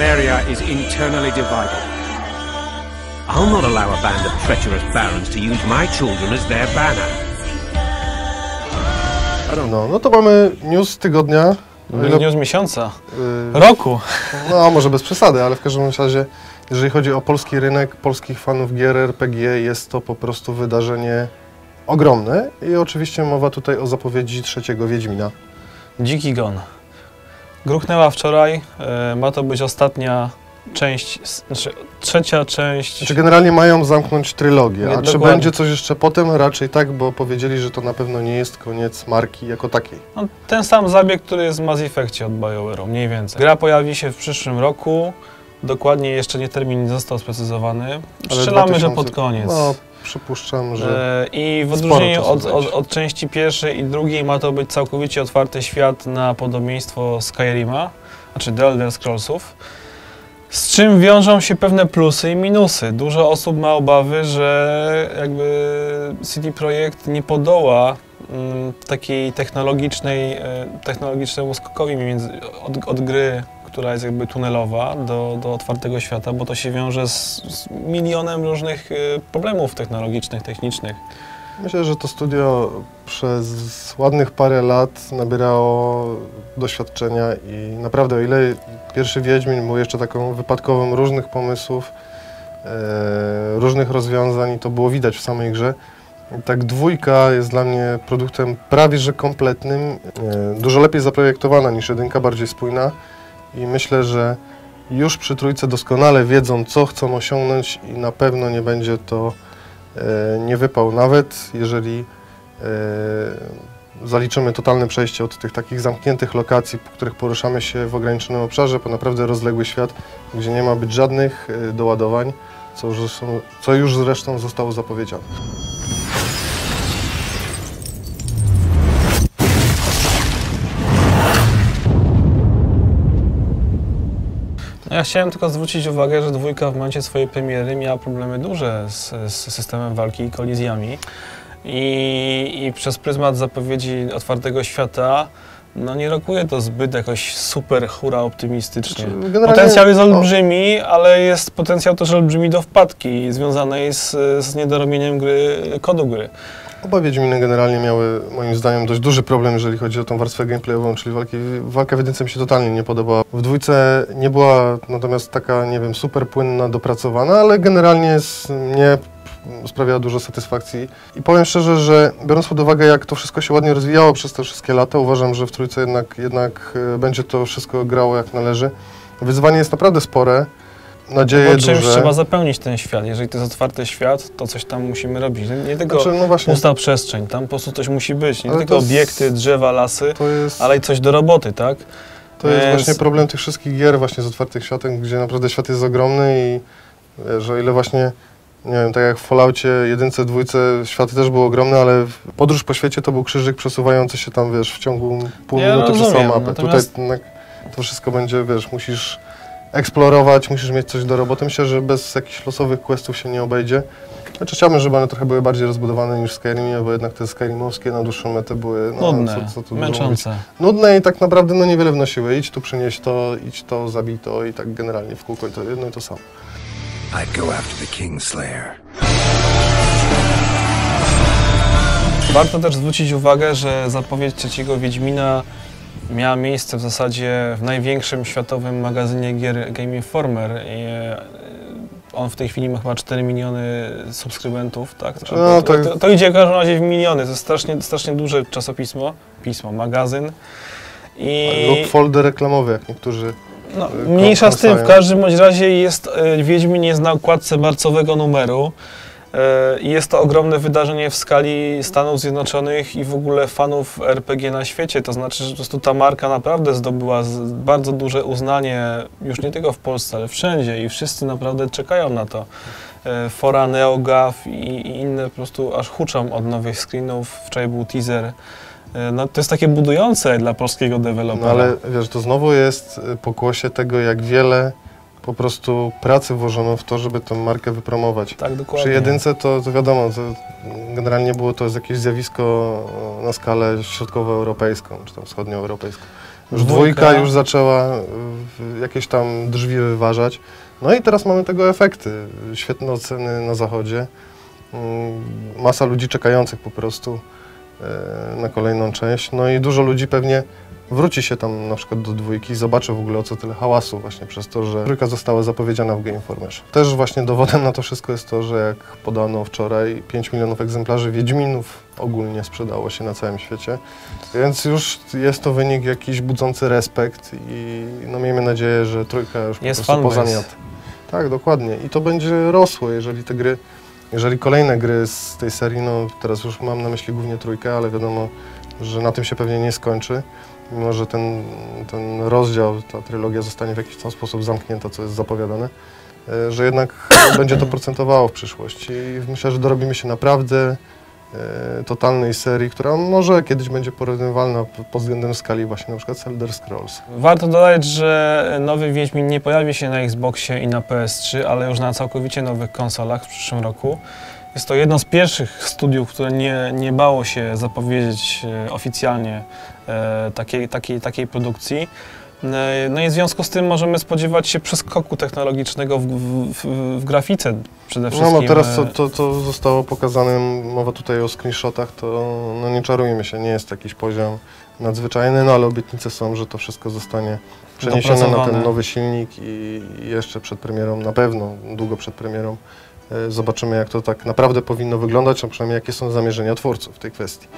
Temeria is internally divided. I'll not allow a band of treacherous barons to use my children as their banner. No, no to mamy news tygodnia. Ile- News miesiąca. y, Roku. No, może bez przesady, ale w każdym razie, jeżeli chodzi o polski rynek, polskich fanów gier RPG, jest to po prostu wydarzenie ogromne. I oczywiście mowa tutaj o zapowiedzi trzeciego Wiedźmina. Dziki Gon. Gruchnęła wczoraj. e, Ma to być ostatnia część, znaczy trzecia część. Znaczy generalnie mają zamknąć trylogię, Nie, a czy dokładnie. będzie coś jeszcze potem? Raczej tak, bo powiedzieli, że to na pewno nie jest koniec marki jako takiej. No, ten sam zabieg, który jest w Mass Effectie od BioWare'u, mniej więcej. Gra pojawi się w przyszłym roku. Dokładnie jeszcze nie termin nie został sprecyzowany. Strzelamy, że 2000 pod koniec. No, przypuszczam, że... E, I w odróżnieniu od, od, od części pierwszej i drugiej ma to być całkowicie otwarty świat na podobieństwo Skyrima, znaczy The Elder Scrollsów. Z czym wiążą się pewne plusy i minusy. Dużo osób ma obawy, że jakby CD Projekt nie podoła mm, takiej technologicznej, e, technologicznemu skokowi między, od, od gry, która jest jakby tunelowa, do, do otwartego świata, bo to się wiąże z, z milionem różnych e, problemów technologicznych, technicznych. Myślę, że to studio przez ładnych parę lat nabierało doświadczenia i naprawdę o ile pierwszy Wiedźmin był jeszcze taką wypadkową różnych pomysłów, e, różnych rozwiązań i to było widać w samej grze, tak dwójka jest dla mnie produktem prawie że kompletnym, e, dużo lepiej zaprojektowana niż jedynka, bardziej spójna i myślę, że już przy trójce doskonale wiedzą, co chcą osiągnąć i na pewno nie będzie to e, nie wypał, nawet jeżeli e, zaliczymy totalne przejście od tych takich zamkniętych lokacji, po których poruszamy się w ograniczonym obszarze, po naprawdę rozległy świat, gdzie nie ma być żadnych e, doładowań, co już, co już zresztą zostało zapowiedziane. Ja chciałem tylko zwrócić uwagę, że dwójka w momencie swojej premiery miała problemy duże z, z systemem walki i kolizjami. I, I przez pryzmat zapowiedzi otwartego świata no nie rokuje to zbyt jakoś super hura optymistycznie. Znaczy, generalnie- Potencjał jest o, olbrzymi, ale jest potencjał też olbrzymi do wpadki związanej z, z niedorobieniem gry, kodu gry. Oba Wiedźminy generalnie miały moim zdaniem dość duży problem, jeżeli chodzi o tą warstwę gameplayową, czyli walki. Walka w jedynce mi się totalnie nie podobała. W dwójce nie była natomiast taka, nie wiem, super płynna, dopracowana, ale generalnie z, mnie sprawiała dużo satysfakcji. I powiem szczerze, że biorąc pod uwagę, jak to wszystko się ładnie rozwijało przez te wszystkie lata, uważam, że w trójce jednak, jednak e, będzie to wszystko grało jak należy. Wyzwanie jest naprawdę spore. Nadzieje Bo czymś duże. trzeba zapełnić ten świat. Jeżeli to jest otwarty świat, to coś tam musimy robić. Nie, tylko Znaczy, no pusta przestrzeń, tam po prostu coś musi być. Nie Ale tylko jest- obiekty, drzewa, lasy, jest... ale i coś do roboty, tak? To jest Więc- właśnie problem tych wszystkich gier właśnie z otwartych światem, gdzie naprawdę świat jest ogromny i wiesz, o ile właśnie, nie wiem, tak jak w Falloutie jedynce, dwójce świat też był ogromny, ale podróż po świecie to był krzyżyk przesuwający się tam, wiesz, w ciągu pół Ja minuty przez całą mapę. natomiast- Tutaj to wszystko będzie, wiesz, musisz eksplorować, musisz mieć coś do roboty. Myślę, że bez jakichś losowych questów się nie obejdzie. Znaczy chciałbym, żeby one trochę były bardziej rozbudowane niż w Skyrimie, bo jednak te Skyrimowskie na dłuższą metę były no, Nudne, co, co tu męczące. nudne i tak naprawdę no niewiele wnosiły. Idź tu, przynieś to, idź to, zabij to i tak generalnie w kółko i to jedno i to samo. I'd go after the Kingslayer. Warto też zwrócić uwagę, że zapowiedź trzeciego Wiedźmina miała miejsce w zasadzie w największym światowym magazynie gier Game Informer. I e, on w tej chwili ma chyba 4 miliony subskrybentów, tak? No, to, to- to, to idzie w każdym razie w miliony. To jest strasznie, strasznie duże czasopismo, pismo, magazyn. I Lub folder reklamowy, jak niektórzy. no, y, mniejsza z tym, w każdym bądź razie jest, e, Wiedźmin jest na okładce marcowego numeru. E, i Jest to ogromne wydarzenie w skali Stanów Zjednoczonych i w ogóle fanów RPG na świecie. To znaczy, że po prostu ta marka naprawdę zdobyła bardzo duże uznanie, już nie tylko w Polsce, ale wszędzie i wszyscy naprawdę czekają na to. E, Fora NeoGAF i, i inne po prostu aż huczą od nowych screenów. Wczoraj był teaser. E, No, to jest takie budujące dla polskiego dewelopera. No ale wiesz, to znowu jest y, pokłosie tego, jak wiele po prostu pracy włożono w to, żeby tę markę wypromować. Tak, dokładnie. Przy jedynce to, to wiadomo, to generalnie było to jakieś zjawisko e, na skalę środkowoeuropejską, czy tam wschodnioeuropejską. Już Dwójka. dwójka już zaczęła e, jakieś tam drzwi wyważać. No i teraz mamy tego efekty. Świetne oceny na zachodzie. Mm, Masa ludzi czekających po prostu e, na kolejną część. No i dużo ludzi pewnie wróci się tam na przykład do dwójki i zobaczy w ogóle o co tyle hałasu właśnie przez to, że trójka została zapowiedziana w Game Informerze. Też właśnie dowodem na to wszystko jest to, że jak podano wczoraj 5 milionów egzemplarzy Wiedźminów ogólnie sprzedało się na całym świecie, więc już jest to wynik jakiś budzący respekt i no miejmy nadzieję, że trójka już Jest po prostu fanbase. pozamiata. Tak, dokładnie. I to będzie rosło, jeżeli te gry, jeżeli kolejne gry z tej serii, no teraz już mam na myśli głównie trójkę, ale wiadomo, że na tym się pewnie nie skończy. Mimo, że ten, ten rozdział, ta trylogia zostanie w jakiś tam sposób zamknięta, co jest zapowiadane, e, że jednak będzie to procentowało w przyszłości. I myślę, że dorobimy się naprawdę e, totalnej serii, która może kiedyś będzie porównywalna pod względem skali właśnie na przykład z Elder Scrolls. Warto dodać, że nowy Wiedźmin nie pojawi się na Xboxie i na PS3, ale już na całkowicie nowych konsolach w przyszłym roku. Jest to jedno z pierwszych studiów, które nie, nie bało się zapowiedzieć e, oficjalnie e, takiej, takiej, takiej produkcji. E, No i w związku z tym możemy spodziewać się przeskoku technologicznego w, w, w, grafice przede No, wszystkim. no teraz to, to, to zostało pokazane, mowa tutaj o screenshotach, to no nie czarujmy się, nie jest jakiś poziom nadzwyczajny, no ale obietnice są, że to wszystko zostanie przeniesione na ten nowy silnik i jeszcze przed premierą, na pewno, długo przed premierą, zobaczymy jak to tak naprawdę powinno wyglądać, a przynajmniej jakie są zamierzenia twórców w tej kwestii.